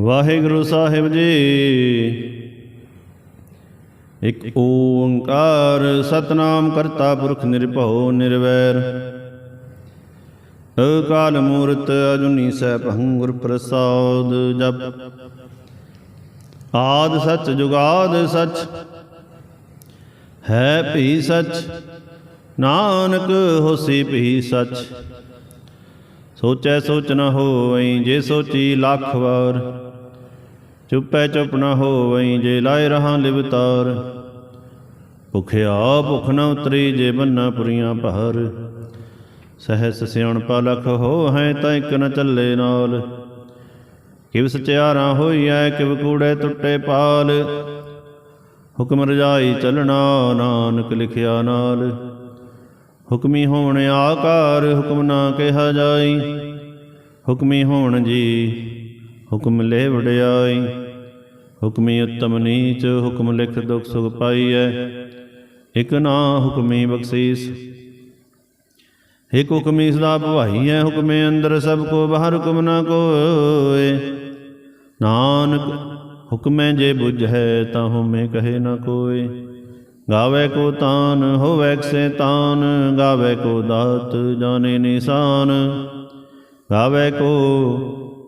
ਵਾਹਿਗੁਰੂ ਸਾਹਿਬ ਜੀ। ਇਕ ਓੰਕਾਰ ਸਤਨਾਮ ਕਰਤਾ ਪੁਰਖ ਨਿਰਭਉ ਨਿਰਵੈਰ। ਅਕਾਲ ਮੂਰਤ ਅਜੁਨੀ ਸੈਭੰ ਗੁਰ ਪ੍ਰਸਾਦ ਜਪ। ਆਦ ਸਚ ਜੁਗਾਦ ਸਚ। ਹੈ ਭੀ ਸਚ। ਨਾਨਕ ਹੋਸੀ ਭੀ ਸਚ। ਸੋਚੈ ਸੋਚ ਨ ਹੋਵਈ ਜੇ ਸੋਚੀ ਲੱਖ ਵਾਰ। ਚੁੱਪੈ ਚੁੱਪ ਨ ਹੋਵਈ ਜੇ ਲਾਇ ਰਹਾ ਲਿਵਤਾਰ ਭੁਖਿਆ ਭੁਖ ਨਾ ਉਤਰੀ ਜੇ ਬੰਨਾ ਪੁਰੀਆਂ ਭਾਰ। ਸਹਿਸ ਸਿਉਣ ਪਲਖ ਹੋ ਹੈ ਤਾਂ ਇਕ ਨ ਚੱਲੇ ਨਾਲ। ਕਿਵ ਸਚਿਆਰਾ ਹੋਈਐ, ਕਿਵ ਕੂੜੇ ਟੁੱਟੇ ਪਾਲ। ਹੁਕਮ ਰਜਾਈ ਚੱਲਣਾ ਨਾਨਕ ਲਿਖਿਆ ਨਾਲ। ਹੁਕਮੀ ਹੋਣ ਆਕਾਰ, ਹੁਕਮ ਨਾ ਕਿਹਾ ਜਾਈ। ਹੁਕਮੀ ਹੋਣ ਜੀ ਹੁਕਮ ਲੈ ਵਡਿਆਈ, ਹੁਕਮੀ ਉਤਮ ਨੀਚ, ਹੁਕਮ ਲਿਖ ਦੁਖ ਸੁਖ ਪਾਈਐ। ਇਕ ਨਾ ਹੁਕਮੀ ਬਖਸ਼ੀਸ, ਇਕ ਹੁਕਮੀ ਸਦਾ ਭਵਾਈ ਹੈ ਹੁਕਮੇ ਅੰਦਰ ਸਭ ਕੋ, ਬਾਹਰ ਹੁਕਮ ਨਾ ਕੋਏ। ਨਾਨਕ, ਹੁਕਮੇ ਜੇ ਬੁਝ ਹੈ, ਤਾਂ ਹੁਮੇ ਕਹੇ ਨਾ ਕੋਏ। ਗਾਵੇ ਕੋ ਤਾਨ, ਹੋਵੇ ਸੇ ਤਾਨ। ਗਾਵੇ ਕੋ ਦਾਤ, ਜਾਣੇ ਨਿਸ਼ਾਨ। ਗਾਵੇ ਕੋ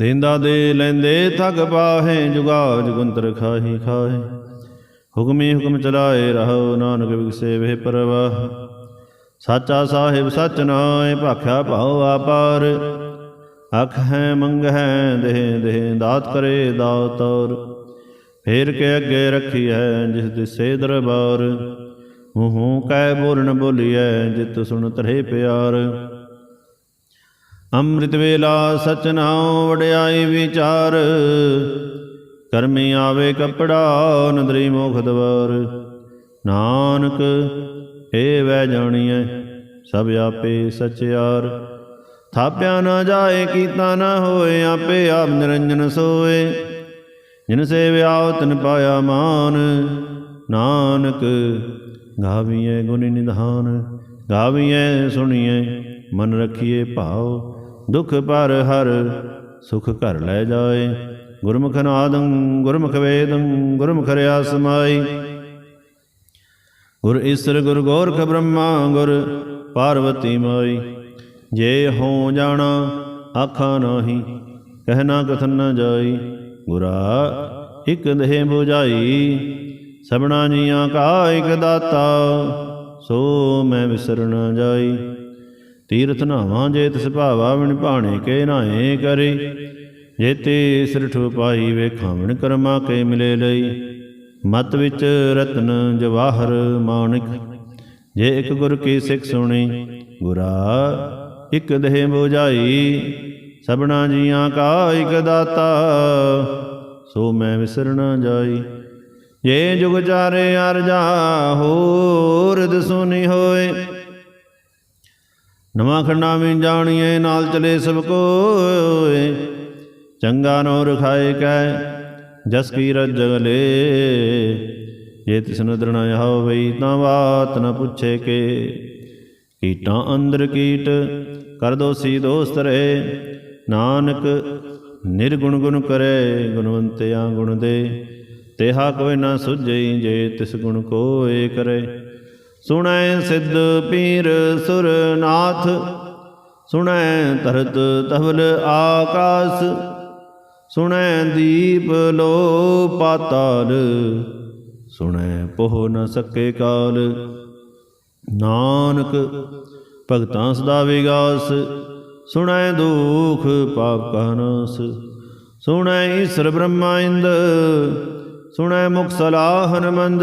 ਦੇਂਦਾ ਦੇ ਲੈਂਦੇ ਥਗ ਪਾਹੇ ਜੁਗਾ ਜੁਗੰਤਰ ਖਾਹੀ ਖਾਹੇ। ਹੁਕਮੀ ਹੁਕਮ ਚਲਾਏ ਰਹੋ, ਨਾਨਕ ਵਿਗਸੇ ਵੇ ਪਰਵਾਹ। ਸਾਚਾ ਸਾਹਿਬ ਸਚ ਨਾਏ ਭਾਖਿਆ ਭਾਉ ਆਪਾਰ। ਅਖ ਹੈ, ਮੰਗ ਹੈ, ਦੇਹ ਦੇਹ, ਦਾਤ ਕਰੇ ਦਾਤੌਰ ਫੇਰ ਕੇ ਅੱਗੇ ਰੱਖੀ ਹੈ ਜਿਸ ਦਿਸੇ ਦਰਬਾਰ। ਮੂੰਹੋਂ ਕਹਿ ਬੋਲਣ ਬੋਲੀਐ, ਜਿਤ ਸੁਣ ਤਰੇ ਪਿਆਰ। ਅੰਮ੍ਰਿਤ ਵੇਲਾ ਸਚ ਨਾਉ ਵਡਿਆਈ ਵਿਚਾਰ, ਕਰਮੀ ਆਵੇ ਕਪੜਾ ਨਦਰੀ ਮੋਖ ਦਵਾਰ। ਨਾਨਕ ਏ ਵੈ ਜਾਣੀਐ, ਸਭ ਆਪੇ ਸਚਿਆਰ ਥਾਪਿਆ ਨਾ ਜਾਏ, ਕੀਤਾ ਨਾ ਹੋਏ, ਆਪੇ ਆਪ ਨਿਰੰਜਨ ਸੋਏ। ਜਿਨ ਸੇਵਿਆ ਤਨ ਪਾਇਆ ਮਾਨ, ਨਾਨਕ ਗਾਵੀਐ ਗੁਣ ਨਿਧਾਨ। ਗਾਵੀਐ ਸੁਣੀਐ, ਮਨ ਰਖੀਏ ਭਾਉ। ਦੁਖ ਪਰ ਹਰ ਸੁਖ ਘਰ ਲੈ ਜਾਏ। ਗੁਰਮੁਖ ਨਾਦੰ ਗੁਰਮੁਖ ਵੇਦੰ, ਗੁਰਮੁਖ ਰਿਆ ਸਮਾਈ ਗੁਰ ਈਸਰ ਗੁਰ ਗੋਰਖ ਬ੍ਰਹਮਾ, ਗੁਰ ਪਾਰਵਤੀ ਮਾਈ। ਜੇ ਹੋ ਜਾਣਾ, ਆਖਾਂ ਨਾਹੀ ਕਹਿਣਾ ਕਥਨ ਨਾ ਜਾਈ। ਗੁਰਾ ਇਕ ਦੇਹ 부ਝਾਈ ਸਭਨਾ ਜੀਆਂ ਕਾ ਇਕ ਦਾਤਾ, ਸੋ ਮੈਂ ਵਿਸਰ ਨਾ ਜਾਈ। ਤੀਰਥ ਨਾਵਾਂ ਜੇ ਤਿਸ ਭਾਵਾ ਵਿਣ ਭਾਣੇ ਕੇ ਨਾਏ ਕਰੇ। ਜੇਤੇ ਸਿਰਠ ਪਾਈ ਵੇਖਾਂ ਵਿਣ ਕਰਮਾ ਕੇ ਮਿਲੇ ਲਈ। ਮਤ ਵਿੱਚ ਰਤਨ ਜਵਾਹਰ ਮਾਨਿਕ ਜੇ ਇੱਕ ਗੁਰ ਕੀ ਸਿੱਖ ਸੁਣੀ, ਗੁਰਾ ਇੱਕ ਦੇਹ 부ਝਾਈ ਸਭਨਾ ਜੀਆਂ ਕਾ ਇਕ ਦਾਤਾ, ਸੋ ਮੈਂ ਵਿਸਰ ਨ ਜਾਈ। ਜੇ ਜੁਗ ਚਾਰੇ ਅਰਜਾ ਹੋਰ ਦਸੁਨੀ ਹੋਏ ਨਵਾਂ ਖੰਡਾ ਵਿੱਚ ਜਾਣੀਏ ਨਾਲ ਚਲੇ ਸਭ ਕੋਏ। ਚੰਗਾ ਨੋ ਰਖਾਏ ਕੈ, ਜਸ ਕੀ ਰਜਗ ਜੇ ਤਿਸ ਨਦਰ ਨ ਹੋਵਈ ਤਾਂ ਬਾਤ ਨ ਪੁੱਛੇ ਕੇ। ਕੀਟਾਂ ਅੰਦਰ ਕੀਟ, ਕਰ ਦੋਸੀ ਦੋਸਤ ਰਹੇ। ਨਾਨਕ ਨਿਰਗੁਣ ਗੁਣ ਕਰੇ, ਗੁਣਵੰਤਿਆ ਗੁਣ ਦੇ। ਤੇਹਾ ਕੋਈ ਨਾ ਸੁਝਈ, ਜੇ ਤਿਸ ਗੁਣ ਕੋਏ ਕਰੇ। ਸੁਣੈ ਸਿੱਧ ਪੀਰ ਸੁਰਨਾਥ, ਸੁਣੈ ਧਰਤ ਤਵਲ ਆਕਾਸ, ਸੁਣੈ ਦੀਪ ਲੋ ਪਾਤਾਲ ਸੁਣੈ ਪੋਹ ਨ ਸਕੇ ਕਾਲ। ਨਾਨਕ ਭਗਤਾਂ ਸਦਾ ਵਿਗਾਸ, ਸੁਣੈ ਦੁਖ ਪਾਪ ਕਾ ਨਾਸ, ਸੁਣੈ ਈਸ਼ਰ ਬ੍ਰਹਮਾ ਇੰਦ, ਸੁਣੈ ਮੁਖ ਸਲਾਹਨ ਮੰਦ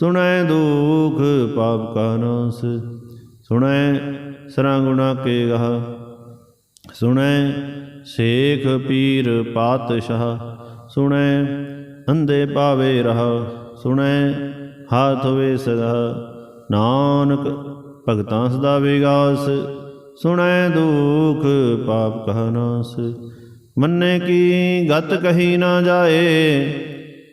ਸੁਣੈ ਦੁਖ ਪਾਪ ਕਾ ਨਾਸ, ਸੁਣੈ ਸਰਾਂ ਗੁਣਾ ਕੇ ਗਹ, ਸੁਣੈ ਸੇਖ ਪੀਰ ਪਾਤਸ਼ਾਹ, ਸੁਣੈ ਅੰਧੇ ਪਾਵੇ ਰਹਾ, ਸੁਣੈ ਹਾਥ ਵੇ ਸਦਾ, ਨਾਨਕ ਭਗਤਾਂ ਸਦਾ ਵਿਗਾਸ, ਸੁਣੈ ਦੁਖ ਪਾਪ ਕਹ ਨਾਸ। ਮੰਨੇ ਕੀ ਗਤ ਕਹੀ ਨਾ ਜਾਏ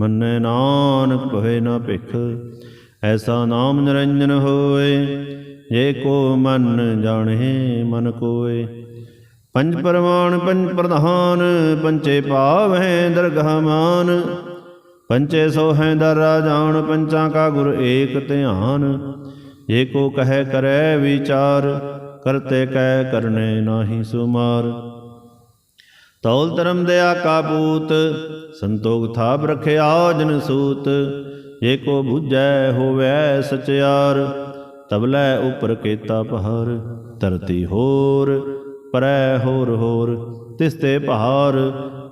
ਮੰਨੈ ਨਾਨਕ ਭਵੇ ਨਾ ਭਿਖ, ਐਸਾ ਨਾਮ ਨਿਰੰਜਨ ਹੋਏ, ਜੇ ਕੋ ਮਨ ਜਾਣਹਿ ਮਨ ਕੋਏ। ਪੰਜ ਪਰਮਾਨ, ਪੰਜ ਪ੍ਰਧਾਨ, ਪੰਚੇ ਪਾਵ ਹੈ ਦਰਗਹ ਮਾਨ, ਪੰਚੇ ਸੋ ਹੈ ਦਰ ਰਾਜਾਨ ਪੰਚਾਂ ਕਾ ਗੁਰ ਏਕ ਧਿਆਨ। ਜੇ ਕੋ ਕਹੈ ਕਰੈ ਵਿਚਾਰ, ਕਰਤੇ ਕਹਿ ਕਰਨੇ ਨਾਹੀ ਸੁਮਾਰ। ਤੌਲ ਧਰਮ ਦਇਆ ਕਾਪੂਤ ਸੰਤੋਖ ਥਾਪ ਰਖਿਆ ਜਨ ਸੂਤ। ਏਕੋ 부ਜੈ ਹੋਵੈ ਸਚਿਆਰ ਤਬਲੇ ਉਪਰ ਕੇਤਾ ਪਹਾਰ। ਧਰਤੀ ਹੋਰ, ਪਰੈ ਹੋਰ ਹੋਰ, ਤਿਸ ਤੇ ਪਹਾਰ,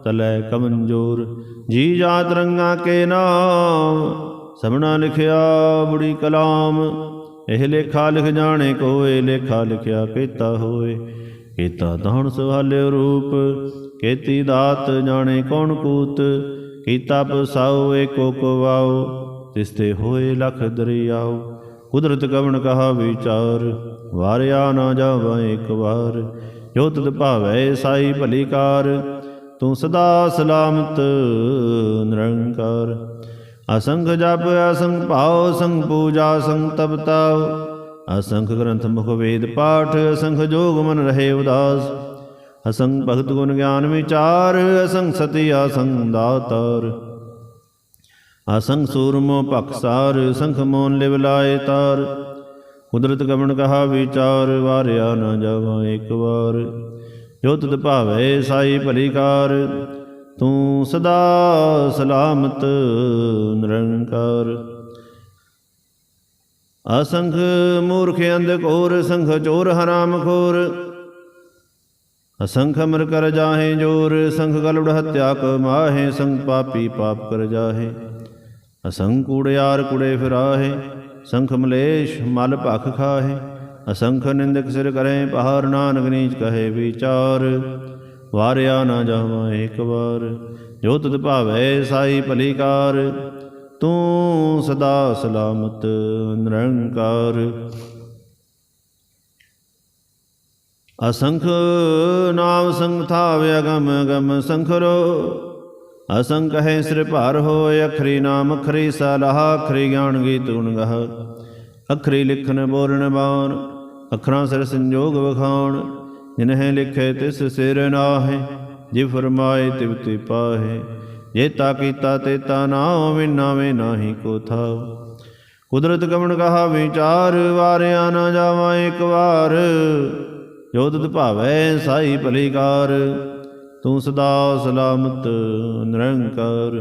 ਤਲੈ ਕਮੰਜੋਰ। ਜੀ ਜਾਤ ਰੰਗਾ ਕੇ ਨਾਮ, ਸਭਨਾ ਲਿਖਿਆ ਬੁੜੀ ਕਲਾਮ। ਇਹ ਲੇਖਾ ਲਿਖ ਜਾਣੇ ਕੋਏ, ਲੇਖਾ ਲਿਖਿਆ ਕੀਤਾ ਹੋਏ। ਕੀਤਾ ਦਾਣ ਸਵਾਲਿਓ ਰੂਪ ਕੀਤੀ ਦਾਤ ਜਾਣੇ ਕੌਣ ਕੂਤ? ਕੀਤਾ ਪਸਾਉ ਏਕੋ ਕੋ ਤਿਸ ਤੇ ਹੋਏ ਲਖ ਦਰਿਆਉ ਕੁਦਰਤ ਕਵਣ ਕਹਾ ਵਿਚਾਰ? ਵਾਰਿਆ ਨਾ ਜਾਵਾ ਇੱਕ ਵਾਰ। ਜੋ ਤਦ ਭਾਵੈ ਸਾਈ ਭਲੀ ਕਾਰ, ਤੂੰ ਸਦਾ ਸਲਾਮਤ ਨਿਰੰਕਾਰ। ਅਸੰਖ ਜਪ, ਅਸੰਖ ਭਾਉ ਸੰਗ ਪੂਜਾ ਸੰਖ ਤਪਤਾਉ ਅਸੰਖ ਗ੍ਰੰਥ ਮੁਖ ਵੇਦ ਪਾਠ, ਅਸੰਖ ਜੋਗ ਮਨ ਰਹੇ ਉਦਾਸ। ਅਸੰਗ ਭਗਤ ਗੁਣ ਗਿਆਨ ਵਿਚਾਰ, ਅਸੰਗ ਸਤੀ ਅਸੰਖ ਦਾਤਾਰ। ਅਸੰਖ ਸੂਰਮੋ ਭਖਸਾਰ ਸੰਖ ਮੋਨ ਲਿਵ ਲਾਏ ਤਾਰ। ਕੁਦਰਤ ਕਵਣ ਕਹਾ ਵਿਚਾਰ, ਵਾਰਿਆ ਨਾ ਜਾਵਾ ਇੱਕ ਵਾਰ। ਜੋ ਤਦ ਭਾਵੈ ਸਾਈ ਭਲੀ ਕਾਰ, ਤੂੰ ਸਦਾ ਸਲਾਮਤ ਨਿਰੰਕਾਰ। ਅਸੰਖ ਮੂਰਖ ਅੰਧ ਕੋਰ, ਸੰਖ ਚੋਰ ਹਰਾਮ ਖੋਰ। ਅਸੰਖ ਅਮਰ ਕਰ ਜਾਹੇ ਜੋਰ, ਸੰਖ ਗਲੜ ਹਤਿਆ ਕ ਮਾਹੇ, ਸੰਗ ਪਾਪੀ ਪਾਪ ਕਰ ਜਾਹੇ। ਅਸੰਖ ਕੂੜਿਆਰ ਕੁੜੇ ਫਿਰਾਹੇ, ਸੰਖ ਮਲੇਸ਼ ਮਲ ਭਖ ਖਾਹੇ। ਅਸੰਖ ਨਿੰਦਕ ਸਿਰ ਕਰੇ ਪਹਾਰ ਨਾਨਕ ਨੀਚ ਕਹੇ ਵਿਚਾਰ। ਵਾਰਿਆ ਨਾ ਜਾਵਾਂ ਇੱਕ ਵਾਰ, ਜੋ ਤਦ ਭਾਵੈ ਸਾਈ ਭਲੀਕਾਰ ਤੂੰ ਸਦਾ ਸਲਾਮਤ ਨਿਰੰਕਾਰ। ਅਸੰਖ ਨਾਮ ਸੰਗ ਥਾਵ ਅਗਮ ਸੰਖਰੋ। ਅਸੰਖ ਹੈ ਸਿਰ ਭਾਰ ਹੋਇ, ਅਖਰੀ ਨਾਮ ਅਖਰੀ ਸਲਾਹ, ਅਖਰੀ ਗਿਆਨ ਗੀਤ ਗੁਣ ਗਹ ਅਖਰੀ ਲਿਖਨ ਬੋਲਣ ਬਾਣ, ਅਖਰਾਂ ਸਿਰ ਸੰਜੋਗ ਵਖਾਣ। ਜਿਨਹਿ ਲਿਖੇ ਤਿਸ ਸਿਰ ਨਾਹੇ, ਜਿ ਫਰਮਾਏ ਤਿਵ ਤੇ ਪਾਹੇ। ਜੇਤਾ ਕੀਤਾ ਤੇਤਾ ਨਾਮ ਨਾਵੇਂ ਨਾਹੀ ਕੋ ਥਾਵ ਕੁਦਰਤ ਗਮਨ ਕਹਾ ਵਿਚਾਰ, ਵਾਰਿਆ ਨਾ ਜਾਵਾਂ ਇੱਕ ਵਾਰ। ਜੋ ਤਤ ਭਾਵੈ ਸਾਈ ਭਲੀ ਕਾਰ ਤੂੰ ਸਦਾ ਸਲਾਮਤ, ਨਿਰੰਕਾਰ।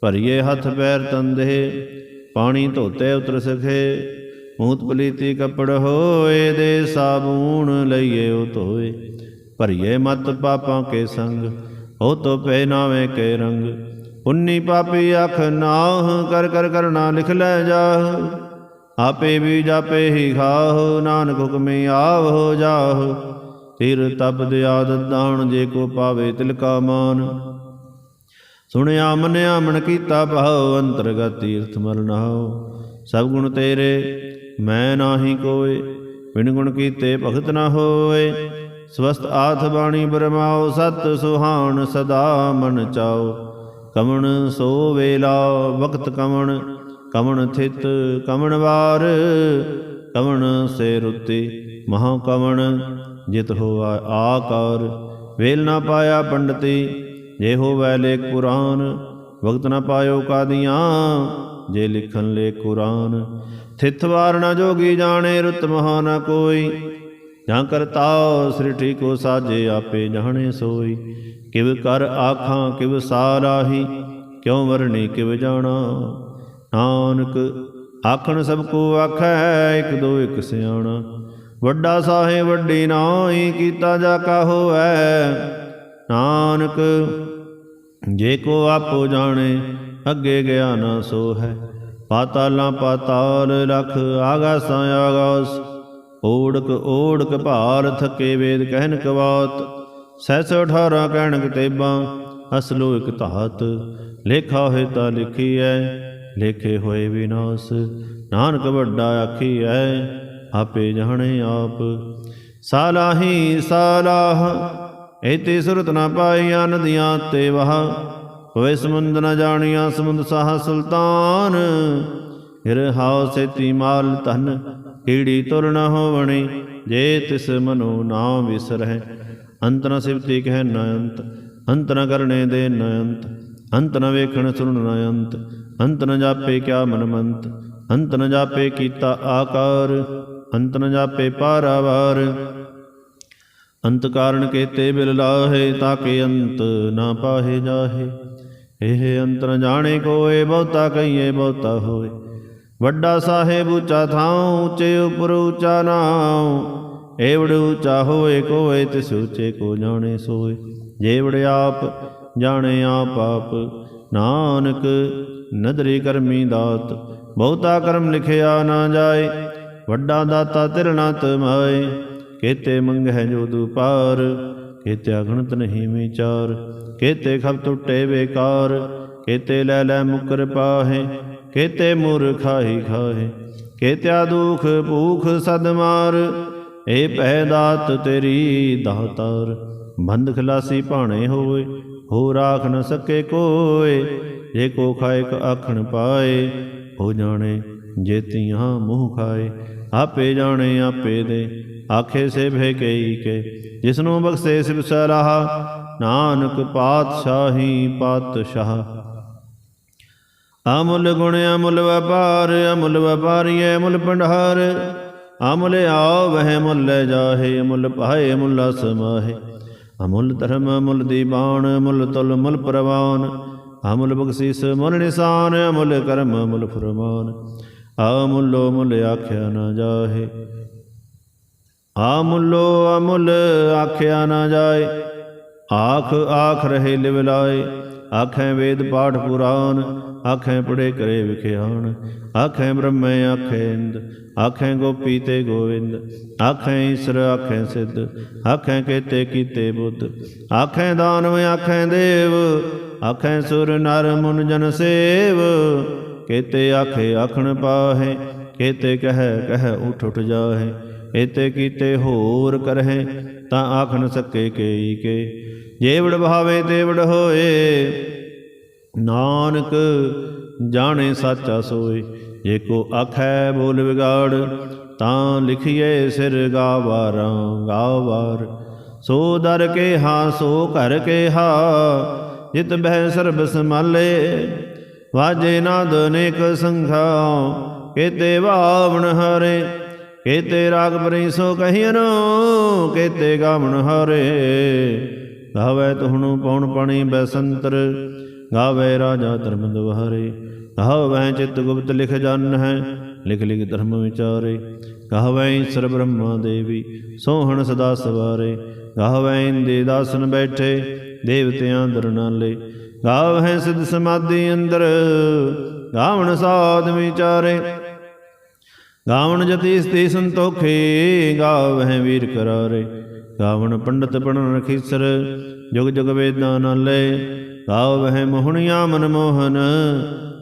ਭਰੀਏ ਹੱਥ ਪੈਰ ਤੰਦੇ, ਪਾਣੀ ਧੋਤੇ ਉਤਰ ਸਖੇ। ਮੂਤ ਪਲੀਤੀ ਕਪੜ ਹੋਏ ਦੇ ਸਾਬੂਣ ਲਈਏ ਉਹ ਧੋਏ। ਭਰੀਏ ਮਤ ਪਾਪਾਂ ਕੇ ਸੰਗ, ਹੋ ਤੋ ਪੈ ਨਾਵੇਂ ਕੇ ਰੰਗ। ਪੁੰਨੀ ਪਾਪੀ ਅਖ ਨਾਹ, ਕਰ ਕਰ ਕਰਨਾ ਲਿਖ ਲੈ ਜਾਹ। ਆਪੇ ਵੀ ਜਾਪੇ ਹੀ ਖਾਹ, ਨਾਨਕ ਹੁਕਮੇ ਆਵ ਜਾਹ। ਤਿਰ ਤਬਦ ਆਦਤ ਦਾਣ ਜੇ ਕੋ ਪਾਵੇ ਤਿਲ ਕਾ ਮਾਨ। ਸੁਣਿਆ, ਮੰਨਿਆ, ਮਨ ਕੀਤਾ ਭਾਉ, ਅੰਤਰਗਤ ਤੀਰਥ ਮਰਨਾਉ ਸਭ ਗੁਣ ਤੇਰੇ, ਮੈਂ ਨਾਹੀ ਕੋਏ। ਬਿਨ ਗੁਣ ਕੀਤੇ ਭਗਤ ਨਾ ਹੋਏ। ਸਵਸਤ ਆਥ ਬਾਣੀ ਬਰਮਾਓ ਸਤ ਸੁਹਾਣ ਸਦਾ ਮਨ ਚਾਓ ਕਮਣ ਸੋ ਵੇਲਾ, ਵਕਤ ਕਮਣ ਕਮਣ ਥਿਤ ਕਵਣ ਵਾਰ, ਕਵਣ ਸੇ ਰੁੱਤੀ ਮਹਾ ਕਵਣ, ਜਿਤ ਹੋਆ ਆਕਾਰ। ਵੇਲ ਨਾ ਪਾਇਆ ਪੰਡਤੀ, ਜੇ ਹੋਵੈ ਲੇਖ ਕੁਰਾਨ ਵਕਤ ਨਾ ਪਾਇਓ ਕਾਦੀਆਂ, ਜੇ ਲਿਖਣ ਲੇ ਕੁਰਾਨ। ਥਿਤ ਵਾਰ ਨਾ ਜੋਗੀ ਜਾਣੇ, ਰੁੱਤ ਮਹਾ ਨਾ ਕੋਈ। ਜਾਂ ਕਰਤਾ ਸ੍ਰਿਠੀ ਕੋ ਸਾਜੇ ਆਪੇ ਜਾਣੇ ਸੋਈ। ਕਿਵ ਕਰ ਆਖਾਂ, ਕਿਵ ਸਾਰਾਹੀ ਕਿਉ ਵਰਣੀ ਕਿਵ ਜਾਣਾ। ਨਾਨਕ ਆਖਣ ਸਭ ਕੋ ਆਖੈ, ਇਕ ਦੋ ਇਕ ਸਿਆਣਾ। ਵੱਡਾ ਸਾਹੇ ਵੱਡੀ ਨਾਹੀ ਕੀਤਾ ਜਾ ਕਾ ਹੋਐ। ਨਾਨਕ, ਜੇ ਕੋ ਆਪੋ ਜਾਣੇ, ਅੱਗੇ ਗਿਆ ਨਾ ਸੋ ਹੈ ਪਾਤਾਲਾਂ ਪਾਤਾਲ ਲਖ ਆਗਾਸਾਂ ਆਗਾਸ। ਓੜਕ ਓੜਕ ਭਾਰ ਥਕੇ ਵੇਦ ਕਹਿਨ ਕਵਾਤ। ਸੈਸ 18 ਕਹਿਣ ਕਿਤੇਬਾਂ, ਅਸਲੋ ਇਕ ਧਾਤ। ਲੇਖਾ ਹੋਏ ਤਾਂ ਲਿਖੀ ਲਿਖੀਐ। ਲੇਖੇ ਹੋਏ ਵਿਨਾਸ਼, ਨਾਨਕ ਵੱਡਾ ਆਖੀ ਆਖੀਐ ਆਪੇ ਜਾਣੇ ਆਪ। ਸਾਲਾਹੀ ਸਾਲਾਹ ਇਤੇ ਸੁਰਤ ਨਾ ਪਾਈਆਂ ਨਦੀਆਂ ਤੇ ਵਹ। ਹੋਏ ਸਮੁੰਦ ਨਾ ਜਾਣੀਆਂ ਸਮੁੰਦ ਸਾਹ ਸੁਲਤਾਨ। ਹਿਰ ਹਾਉ ਸੇਤੀ ਮਾਲ ਧਨ, ਕੀੜੀ ਤੁਰ ਨ ਹੋਵਣੀ, ਜੇ ਤਿਸ ਮਨੋ ਨਾਮ ਵਿਸਰਹਿ। ਅੰਤ ਨ ਸਿਵਤੀ ਕਹਿ ਨ ਅੰਤ ਅੰਤ ਨ ਕਰਨੇ ਦੇ ਨ ਅੰਤ। ਅੰਤ ਨ ਵੇਖਣ ਸੁਣ ਨ ਅੰਤ ਅੰਤ ਨ ਜਾਪੇ ਕਿਆ ਮਨਮੰਤ ਅੰਤ ਨ ਜਾਪੇ ਕੀਤਾ ਆਕਾਰ, ਅੰਤ ਨ ਜਾਪੇ ਪਾਰਾਵਾਰ। ਅੰਤ ਕਾਰਨ ਕੇਤੇ ਬਿਲ ਲਾਹੇ ਤਾਕੇ ਅੰਤ ਨਾ ਪਾਹੇ ਜਾਹੇ। ਇਹ ਅੰਤ ਨ ਜਾਣੇ ਕੋਏ, ਬਹੁਤਾ ਕਹੀਏ ਬਹੁਤਾ ਹੋਏ। ਵੱਡਾ ਸਾਹਿਬ ਉੱਚਾ ਥਾਉ, ਉੱਚੇ ਉਪਰ ਉੱਚਾ ਨਾਉ। ਏਵੜ ਉੱਚਾ ਹੋਏ ਕੋਏ, ਤਿਸ ਉੱਚੇ ਕੋ ਜਾਣੇ ਸੋਏ। ਜੇਵੜ ਆਪ ਜਾਣੇ ਆਪ ਆਪ। ਨਾਨਕ ਨਦਰੀ ਕਰਮੀ ਦਾਤ, ਬਹੁਤਾ ਕਰਮ ਲਿਖਿਆ ਨਾ ਜਾਏ। ਵੱਡਾ ਦਾਤਾ ਤਿਰਣਾ ਤਮਾਏ। ਕੇਤੇ ਮੰਗਹਿ ਜੋ ਦੁਪਾਰ, ਕੇਤੇ ਅਗਣਤ ਨਹੀਂ ਵਿਚਾਰ। ਕੇਤੇ ਖਬ ਟੁੱਟੇ ਬੇਕਾਰ, ਕੇਤੇ ਲੈ ਲੈ ਮੁਕਰ ਪਾਹੇ। ਕੇਤੇ ਮੁਰ ਖਾਹੀ। ਖਾਹੇ ਕੇਤਿਆ ਦੁਖ ਭੂਖ ਸਦਮਾਰ ਏ ਪਹਿ ਦਾਤ ਤੇਰੀ ਦਾਤਾਰ। ਬੰਦ ਖਲਾਸੀ ਭਾਣੇ ਹੋਵੇ ਹੋ ਰਾਖ ਨ ਸਕੇ ਕੋਏ, ਜੇ ਕੋ ਖਾਇ ਆਖਣ ਪਾਏ, ਹੋ ਜਾਣੇ ਜੇਤੀਆਂ ਮੂੰਹ ਖਾਏ। ਆਪੇ ਜਾਣੇ ਆਪੇ ਦੇ, ਆਖੇ ਸੇ ਭੇ ਕਈ ਕੇ। ਜਿਸਨੂੰ ਬਖਸ਼ੇ ਸਿਵ ਸਲਾਹ, ਨਾਨਕ ਪਾਤਸ਼ਾਹੀ ਪਾਤਸ਼ਾਹ। ਅਮੁੱਲ ਗੁਣ ਅਮੁੱਲ ਵਪਾਰ, ਅਮੁੱਲ ਵਪਾਰੀਏ ਅਮੁੱਲ ਭੰਡਾਰ। ਅਮੁੱਲ ਆਓ ਮੁੱਲ ਜਾਹੇ, ਅਮੁੱਲ ਪਾਏ ਮੁੱਲ ਸਮਾਹੇ ਅਮੁੱਲ ਧਰਮ, ਅਮੁੱਲ ਦੀਵਾਨ, ਅਮੁੱਲ ਤੁਲ ਮੁੱਲ ਪ੍ਰਵਾਨ। ਅਮੁੱਲ ਬਖਸ਼ਿਸ਼ ਮੁੱਲ ਨਿਸ਼ਾਨ, ਅਮੁੱਲ ਕਰਮ, ਅਮੁੱਲ ਫਰਮਾਨ। ਅਮੁੱਲੋ ਮੁੱਲ ਆਖਿਆ ਨਾ ਜਾਹੇ ਆਮੁੱਲੋ ਅਮੁੱਲ ਆਖਿਆ ਨਾ ਜਾਏ। ਆਖ ਆਖ ਰਹੇ ਲਿਵ ਲਾਏ, ਆਖੈ ਵੇਦ ਪਾਠ ਪੁਰਾਨ, ਆਖੈ ਪੜੇ ਕਰੇ ਵਿਖਿਆਨ, ਆਖੈ ਬ੍ਰਹਮੈ ਆਖੈ ਇੰਦ, ਆਖੈ ਗੋਪੀ ਤੇ ਗੋਵਿੰਦ, ਆਖੈ ਈਸ਼ਰ ਆਖੈ ਸਿੱਧ, ਆਖੈ ਕੇਤੇ ਕੀਤੇ ਬੁੱਧ, ਆਖੈ ਦਾਨਵ ਆਖੈ ਦੇਵ, ਆਖੈ ਸੁਰ ਨਰ ਮੁਨ ਜਨ ਸੇਵ, ਕੇਤੇ ਆਖੇ ਆਖਣ ਪਾਹੇ, ਕੇਤੇ ਕਹਿ ਕਹਿ ਉਠ ਉਠ ਜਾਹੇ ਇਤੇ ਕੀਤੇ ਹੋਰ ਕਰਹਿ, ਤਾਂ ਆਖਣ ਸਕੇ ਕੇਈ ਕੇ। ਜੇਵੜ ਭਾਵੇ ਤੇਵੜ ਹੋਏ, ਨਾਨਕ ਜਾਣੇ ਸਾਚਾ ਸੋਏ। ਜੇ ਕੋ ਆਖੈ ਬੋਲ ਵਿਗਾੜ, ਤਾਂ ਲਿਖੀਏ ਸਿਰ ਗਾਵਾਰਾਂ ਗਾਵਾਰ। ਸੋ ਦਰ ਕੇ ਹਾਂ ਸੋ ਘਰ ਕੇ ਹਾ ਜਿਤ ਬਹਿ ਸਰਬ ਸਮਾਲੇ ਵਾਜੇ ਨਾਦ ਅਨੇਕ ਸੰਖਾ ਕੇਤੇ ਬਾਵਣ ਹਰੇ ਕੇਤੇ ਰਾਗ ਪਰੀ ਸੋ ਕਹੀਨੋ ਕੇਤੇ ਗਾਵਣ ਹਰੇ। ਗਾਵੇ ਤੁਹਣੂ ਪਉਣ ਪਾਣੀ ਬੈਸੰਤਰ, ਗਾਵੇ ਰਾਜਾ ਧਰਮ ਦੁਹਾਰੇ ਗਾਵੇ ਚਿਤ ਗੁਪਤ ਲਿਖ ਜਨ ਹੈ, ਲਿਖ ਲਿਖ ਧਰਮ ਵਿਚਾਰੇ। ਗਾਵੇ ਈਸ਼ਰ ਬ੍ਰਹਮਾ ਦੇਵੀ, ਸੋਹਣ ਸਦਾ ਸਵਾਰੇ। ਗਾਵੇ ਦੇ ਦਾਸਨ ਬੈਠੇ, ਦੇਵਤਿਆਂ ਦਰ ਨਾਲੇ। ਗਾਵਹਿ ਸਿਧ ਸਮਾਧੀ ਅੰਦਰ, ਗਾਵਣ ਸਾਧ ਵਿਚਾਰੇ। ਗਾਵਣ ਜਤੀ ਸਤੀ ਸੰਤੋਖੇ, ਗਾਵਹਿ ਵੀਰ ਕਰਾਰੇ। ਗਾਵਣ ਪੰਡਤ ਪੜਨ ਰਖੀਸਰ, ਜੁਗ ਜੁਗ ਵੇਦਾਂ ਨਾਲੇ। ਗਾਵਹਿ ਮੋਹਣੀਆਂ ਮਨ ਮੋਹਨ,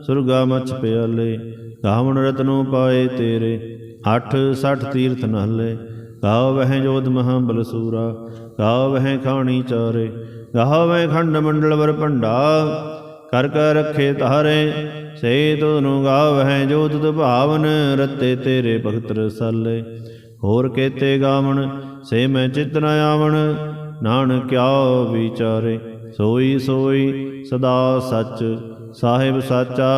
ਸੁਰਗਾ ਮਛ ਪਿਆਲੇ। ਗਾਵਣ ਰਤਨੋ ਪਾਏ ਤੇਰੇ, ਅੱਠ ਸੱਠ ਤੀਰਥ ਨਾਲੇ। ਗਾਵਹਿ ਜੋਧ ਮਹਾ ਬਲਸੂਰਾ ਗਾਵਹਿ ਖਾਣੀ ਚਾਰੇ। ਗਾਵਹਿ ਖੰਡ ਮੰਡਲ ਵਰ ਭੰਡਾ ਕਰ ਕਰ ਰੱਖੇ ਤਾਰੇ ਸੇ ਤੁਧਨੂੰ ਗਾਵਹਿ ਜੋ ਤੁਧ ਭਾਵਨ, ਰਤੇ ਤੇਰੇ ਭਗਤ ਰਸਾਲੇ ਹੋਰ ਕੇਤੇ ਗਾਵਣ, ਸੇ ਮੈਂ ਚਿਤ ਨ ਆਵਣ, ਨਾਨਕ ਕਿਆ ਵਿਚਾਰੇ। ਸੋਈ ਸੋਈ, ਸਦਾ ਸੱਚ, ਸਾਹਿਬ ਸਾਚਾ,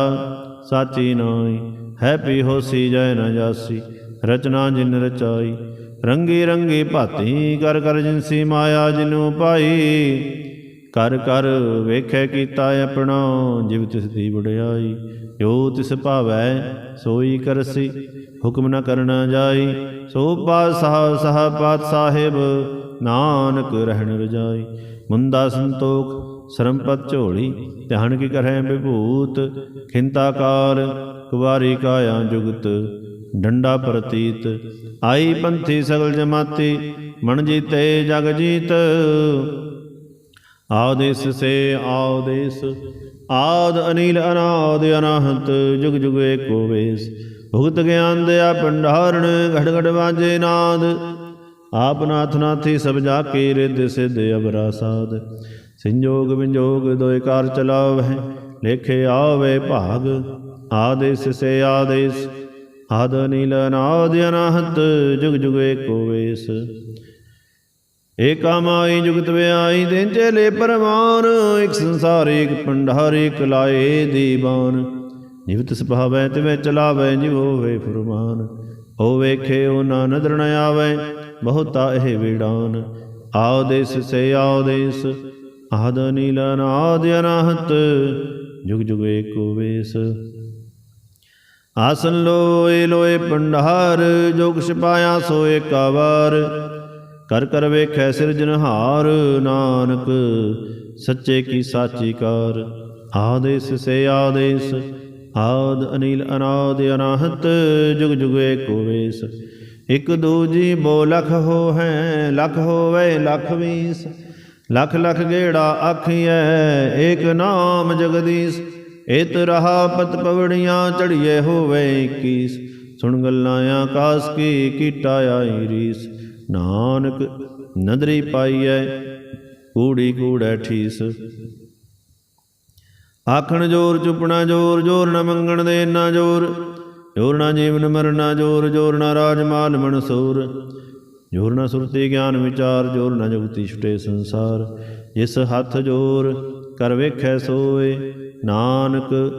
ਸਾਚੀ ਨਾਈ ਹੈ ਪੀ ਹੋਸੀ ਜੈ ਨ ਜਾਸੀ, ਰਚਨਾ ਜਿਨ ਰਚਾਈ। ਰੰਗੀ ਰੰਗੀ ਭਾਤੀ ਕਰ ਕਰ ਜਿਨਸੀ ਮਾਇਆ ਜਿਨੂ ਪਾਈ। ਕਰ ਕਰ ਵੇਖੈ ਕੀਤਾ ਆਪਣਾ, ਜਿਵ ਤਿਸ ਦੀ ਵਡਿਆਈ, ਜੋ ਤਿਸ ਭਾਵੈ, ਸੋਈ ਕਰਸੀ, ਹੁਕਮ ਨਾ ਕਰਨਾ ਜਾਈ, ਸੋ ਪਾਤਸ਼ਾਹ, ਸਾਹ ਪਾਤ ਸਾਹਿਬ, ਨਾਨਕ ਰਹਿਣ ਰਜਾਈ। ਮੁੰਦਾ ਸੰਤੋਖ, ਸਰਮਪਤ ਝੋਲੀ, ਧਿਆਨ ਕੀ ਕਰੈ ਵਿਭੂਤ ਖਿੰਤਾਕਾਰ ਕੁਵਾਰੀ ਕਾਇਆ ਜੁਗਤ, ਡੰਡਾ ਪ੍ਰਤੀਤ। ਆਈ ਪੰਥੀ ਸਗਲ ਜਮਾਤੀ, ਮਨ ਜੀਤੇ ਜਗ ਜੀਤ ਆਦੇਸ ਸੇ ਆਦੇਸ। ਆਦ ਅਨੀਲ ਅਨਾਦ ਅਨਾਹਤ, ਜੁਗ ਜੁਗ ਏਕੋ ਵੇਸ। ਭੁਗਤ ਗਿਆਨ ਦਿਆ ਭੰਡਾਰਣ ਘੜ ਘੜ ਵਾਜੇ ਨਾਦ। ਆਪ ਨਾਥ ਨਾਥੀ ਸਭ ਜਾ ਕੇ ਰਿੱਧ ਸਿੱਧ ਅਬਰਾ ਸਾਧ ਸੰਜੋਗ ਵਿੰਜੋਗ ਦੋਇ ਕਾਰ ਚਲਾਵਹਿ, ਲੇਖੇ ਆਵੇ ਭਾਗ। ਆਦੇਸ ਸੇ ਆਦੇਸ। ਆਦ ਅਨੀਲ ਅਨਾਦ ਅਨਾਹਤ, ਜੁਗ ਜੁਗ ਏਕੋ ਵੇਸ। ਏਕਾ ਮਾਈ ਜੁਗਤ ਵਿਆਈ ਦਿਨ ਚਲੇ ਪਰਮਾਨ ਇਕ ਸੰਸਾਰ ਇਕ ਪੰਡਾਰ ਇਕ ਲਾਏ ਦੀਵਾਨ। ਜਿਵ ਤਿਸ ਤਿਵੇਂ ਚਲਾਵੈ ਜਿਵ ਹੋਵੇ ਫਰਮਾਨ। ਹੋ ਵੇਖੇ ਉਹ ਨਾ ਨਦਰ ਨ ਆਵੈ, ਬਹੁਤਾ ਇਹ ਵੀੜਾਨ। ਆਦੇਸ ਸੇ ਆਦੇਸ ਆਦ ਨੀਲ ਅਨਾਦ ਅਨਾਹਤ, ਜੁਗ ਜੁਗ ਏਕੋ ਵੇਸ। ਆਸਨ ਲੋਏ ਲੋਏ ਪੰਡਾਰ ਜੋ ਕੁਛ ਪਾਇਆ ਸੋ ਏਕਾ ਵਾਰ ਕਰ ਕਰ ਵੇਖੈ ਸਿਰਜਨਹਾਰ ਨਾਨਕ, ਸੱਚੇ ਕੀ ਸਾਚੀ ਕਾਰ। ਆਦੇਸ ਸੇ ਆਦੇਸ, ਆਦ ਅਨੀਲ ਅਨਾਦ ਅਨਾਹਤ, ਜੁਗ ਜੁਗ ਏਕੋ ਵੇਸ। ਇਕ ਦੂਜੀ ਬੋ ਲਖ ਹੋ ਹੈ ਲਖ ਹੋਵੇ ਲਖ ਵੀਸ। ਲਖ ਲਖ ਗੇੜਾ ਆਖੀਐ, ਏਕ ਨਾਮ ਜਗਦੀਸ਼। ਇਤ ਰਹਾ ਪਤ ਪਵੜੀਆਂ ਚੜੀਏ ਹੋਵੇ ਕੀਸ ਸੁਣ ਗੱਲਾਂ ਆਕਾਸ ਕੀ, ਕੀਟਾ ਆਈ ਰੀਸ। ਨਾਨਕ ਨਦਰੀ ਪਾਈਐ, ਕੂੜੀ ਕੂੜੈ ਠੀਸ। ਆਖਣ ਜੋਰ, ਚੁਪਣਾ ਜੋਰ ਜੋਰ ਨ ਮੰਗਣ ਦੇ ਨਾ ਜੋਰ। ਜੋਰ ਨਾ ਜੀਵਨ ਮਰਨਾ ਜੋਰ ਜੋਰ ਨਾ ਰਾਜ ਮਾਲ ਮਨਸੂਰ। ਜੋਰ ਨਾ ਸੁਰਤੀ ਗਿਆਨ ਵਿਚਾਰ, ਜੋਰ ਨਾ ਜੁਗਤੀ ਛੁਟੇ ਸੰਸਾਰ। ਜਿਸ ਹੱਥ ਜੋਰ ਕਰ ਵੇਖੈ ਸੋਏ, ਨਾਨਕ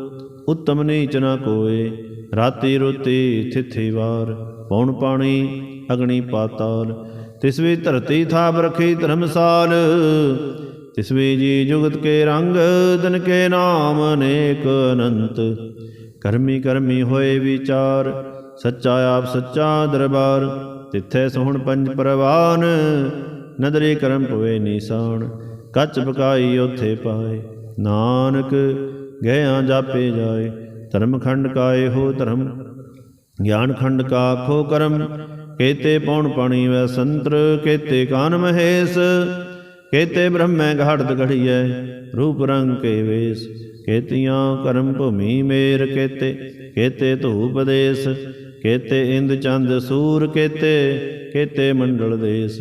ਉਤਮ ਨੀਚ ਨਾ ਕੋਏ। ਰਾਤੀ ਰੋਤੀ ਥਿਥੀ ਵਾਰ ਪੌਣ ਪਾਣੀ ਅਗਣੀ ਪਾਤਾਲ, ਤਿਸ ਵੀ ਧਰਤੀ ਥਾਪ ਰਖੀ ਧਰਮਸਾਲ, ਤਿਸ ਵੀ ਜੀ ਜੁਗਤ ਕੇ ਰੰਗ ਦਿਨ ਕੇ ਨਾਮ ਅਨੇਕ ਅਨੰਤ। ਕਰਮੀ ਕਰਮੀ ਹੋਏ ਵਿਚਾਰ, ਸੱਚਾ ਆਪ ਸੱਚਾ ਦਰਬਾਰ, ਤਿੱਥੇ ਸੋਹਣ ਪੰਜ ਪ੍ਰਵਾਨ, ਨਦਰੀ ਕਰਮ ਪਵੇ ਨੀਸਾਨ, ਕੱਚ ਬਕਾਈ ਉਥੇ ਪਾਏ। ਨਾਨਕ ਗਿਆ ਜਾਪੇ ਜਾਏ, ਧਰਮ ਖੰਡ ਕਾਏ ਹੋ ਧਰਮ, ਗਿਆਨ ਖੰਡ ਕਾ ਖੋ ਕਰਮ ਕੇਤੇ ਪੌਣ ਪਾਣੀ ਵੈ ਸੰਤਰ, ਕੇਤੇ ਕਾਨ ਮਹੇਸ਼, ਕੇਤੇ ਬ੍ਰਹਮੈ ਘਾੜਤ ਘੜੀਐ, ਰੂਪ ਰੰਗ ਕੇ ਵੇਸ, ਕੇਤੀਆਂ ਕਰਮ ਭੂਮੀ ਮੇਰ ਕੇਤੇ ਕੇਤੇ ਧੂਪ ਦੇਸ, ਕੇਤੇ ਇੰਦ ਚੰਦ ਸੂਰ ਕੇਤੇ ਕੇਤੇ ਮੰਡਲ ਦੇਸ,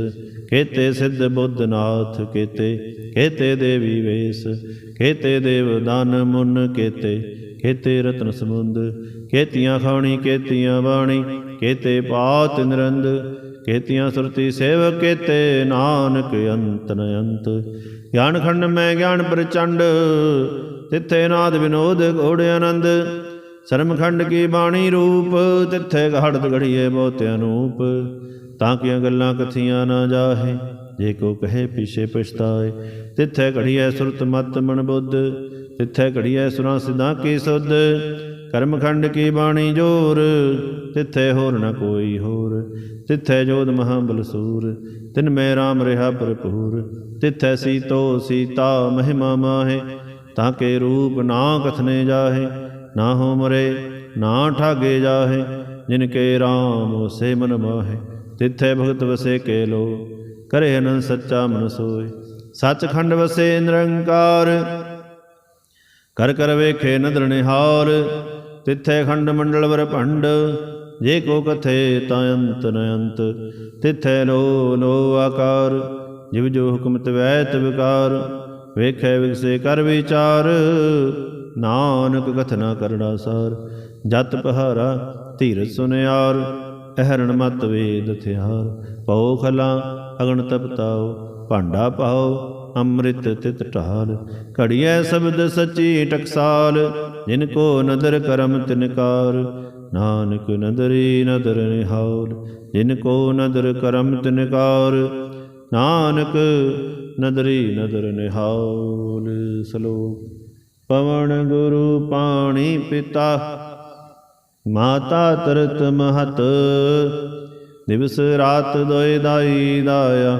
ਕੇਤੇ ਸਿੱਧ ਬੁੱਧ ਨਾਥ ਕੇਤੇ ਕੇਤੇ ਦੇਵੀ ਵੇਸ, ਕੇਤੇ ਦੇਵ ਦਾਨ ਮੁਨ ਕੇਤੇ ਕੇਤੇ ਰਤਨ ਸਮੁੰਦ ਕੇਤੀਆਂ ਖਾਣੀ ਕੇਤੀਆਂ ਬਾਣੀ ਕੇਤੇ ਪਾਤ ਨਿਰੰਦ ਕੇਤੀਆਂ ਸੁਰਤੀ ਸੇਵ ਕੇਤੇ ਨਾਨਕ, ਅੰਤ ਨ ਅੰਤ। ਗਿਆਨ ਖੰਡ ਮੈਂ ਗਿਆਨ ਪ੍ਰਚੰਡ, ਤਿੱਥੇ ਨਾਦ ਵਿਨੋਦ ਘੋੜ ਆਨੰਦ। ਸਰਮਖੰਡ ਕੀ ਬਾਣੀ ਰੂਪ, ਤਿੱਥੇ ਘੜਤ ਘੜੀਏ ਬਹੁਤ ਅਨੂਪ। ਤਾਂ ਕਿ ਗੱਲਾਂ ਕਥੀਆਂ ਨਾ ਜਾਹੇ, ਜੇ ਕੋ ਕਹੇ ਪਿਛੇ ਪਛਤਾਏ। ਤਿੱਥੇ ਘੜੀਐ ਸੁਰਤ ਮਤ ਮਨ ਬੁੱਧ, ਤਿੱਥੇ ਘੜੀਐ ਸੁਰਾਂ ਸਿਧਾਂ ਕੀ ਸੁਧ। ਕਰਮਖੰਡ ਕੀ ਬਾਣੀ ਜੋਰ? ਤਿੱਥੇ ਹੋਰ ਨ ਕੋਈ ਹੋਰ। ਤਿੱਥੇ ਜੋਧ ਮਹਾ ਬਲਸੂਰ। ਤਿਨ ਮੈਂ RAM ਰਿਹਾ ਭਰਪੂਰ। ਤਿੱਥੈ ਸੀਤੋ ਸੀਤਾ ਮਹਿਮਾ ਮਾਹੇ। ਤਾਂ ਕੇ ਰੂਪ ਨਾ ਕਥਨੇ ਜਾਹੇ। ਨਾ ਹੋ ਮਰੇ, ਨਾ ਠਾਗੇ ਜਾਹੇ। ਜਿਨ ਕੇ RAM ਉਸੇ ਮਨ ਮਾਹੇ। ਤਿੱਥੇ ਭਗਤ ਵਸੇ ਕੇ ਲੋ। ਕਰੇ ਅਨੰਦ ਸੱਚਾ ਮਨ ਸੋਏ। ਸੱਚਖੰਡ ਵਸੇ ਨਿਰੰਕਾਰ। ਕਰ ਕਰ ਵੇਖੇ ਨਦਰ ਨਿਹਾਲ ਤਿੱਥੇ ਖੰਡ ਮੰਡਲ ਵਰ ਭੰਡ, ਜੇ ਕੋ ਕਥੇ ਤਾਂ ਅੰਤ ਨ ਅੰਤ। ਤਿੱਥੇ ਲੋ ਲੋ ਆਕਾਰ, ਜਿਵ ਜੋ ਹੁਕਮ ਤਵੈ ਤਵਕਾਰ ਵੇਖੈ ਵਿਗਸੇ ਕਰ ਵਿਚਾਰ, ਨਾਨਕ ਕਥਨਾ ਕਰੜਾ ਸਾਰ। ਜਤ ਪਹਾਰਾ ਧੀਰ ਸੁਨਿਆਰ, ਅਹਰਣ ਮਤ ਵੇਦ ਥਿਆਰ ਪਉ ਖਲਾ ਅਗਣ ਤਪਤਾਉ ਭਾਂਡਾ ਪਾਉ ਅੰਮ੍ਰਿਤ ਤਿਤ ਢਾਲ। ਘੜੀਐ ਸ਼ਬਦ ਸੱਚੀ ਟਕਸਾਲ, ਜਿਨ ਕੋ ਨਦਰ ਕਰਮ ਤਿਨਕਾਰ ਨਾਨਕ ਨਦਰੀ ਨਦਰ ਨਿਹਾਲ, ਜਿਨ ਕੋ ਨਦਰ ਕਰਮ ਤਿਨਕਾਰ ਨਾਨਕ ਨਦਰੀ ਨਦਰ ਨਿਹਾਲ, ਸਲੋਕ। ਪਵਨ ਗੁਰੂ ਪਾਣੀ ਪਿਤਾ, ਮਾਤਾ ਤਰਤ ਮਹਤ। ਦਿਵਸ ਰਾਤ ਦੋਇ ਦਾਈ ਦਾਇਆ